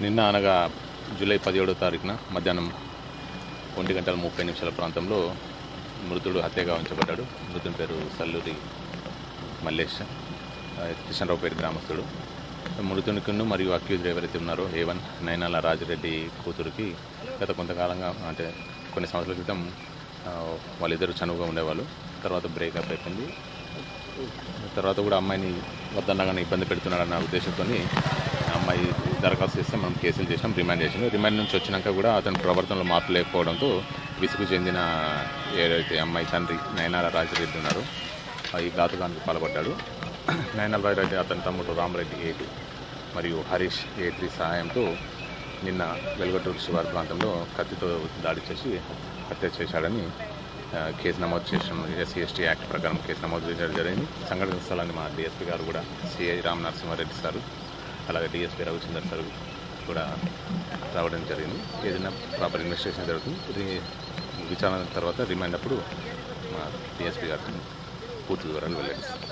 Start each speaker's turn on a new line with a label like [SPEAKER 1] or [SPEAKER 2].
[SPEAKER 1] నిన్న అనగా జూలై పదిహేడో తారీఖున మధ్యాహ్నం ఒంటి గంటల ముప్పై నిమిషాల ప్రాంతంలో మృతుడు హత్యగా ఉంచబడ్డాడు. మృతుని పేరు సల్లూరి మల్లేష్ ఆ, కిషన్రావుపేట గ్రామస్తుడు. మృతునికిను మరియు అక్యూజ్డ్ ఎవరైతే ఉన్నారో ఏవన్ నైనాల రాజిరెడ్డి కూతురికి గత కొంతకాలంగా అంటే కొన్ని సంవత్సరాల క్రితం వాళ్ళిద్దరూ వాళ్ళిద్దరు చనువుగా ఉండేవాళ్ళు. తర్వాత బ్రేకప్ అయిపోయింది. తర్వాత కూడా అమ్మాయిని వద్దన్నగానే ఇబ్బంది పెడుతున్నాడన్న ఉద్దేశంతో అమ్మాయి దరఖాస్తు చేస్తే మనం కేసులు చేసినాం రిమాండ్ చేసినాం. రిమాండ్ నుంచి వచ్చినాక కూడా అతని ప్రవర్తనలో మార్పు లేకపోవడంతో విసుగు చెందిన ఏదైతే అమ్మాయి తండ్రి నయనాల రాజరెడ్డి ఉన్నారు ఈ ఘాతుకానికి పాల్పడ్డాడు. నయనాల రాజిరెడ్డి అతని తమ్ముడు రామరెడ్డి ఏ మరియు హరీష్ ఏ సహాయంతో నిన్న వెలుగటూరు శివారు ప్రాంతంలో కత్తితో దాడి చేసి హత్య చేశాడని కేసు నమోదు చేసిన ఎస్సీ ఎస్టీ యాక్ట్ ప్రకారం కేసు నమోదు చేయడం జరిగింది. సంఘటన స్థలాన్ని మా డిఎస్పీ గారు కూడా సిఐ రామ్ నరసింహారెడ్డి సారు అలాగే డిఎస్పీ రవిచందర్ సార్ కూడా రావడం జరిగింది. ఏదైనా ప్రాపర్ ఇన్వెస్టిగేషన్ జరుగుతుంది. విచారణ తర్వాత రిమాండ్ అప్పుడు మా డిఎస్పీ గారు పూర్తి వివరాలు వెల్లడిస్తారు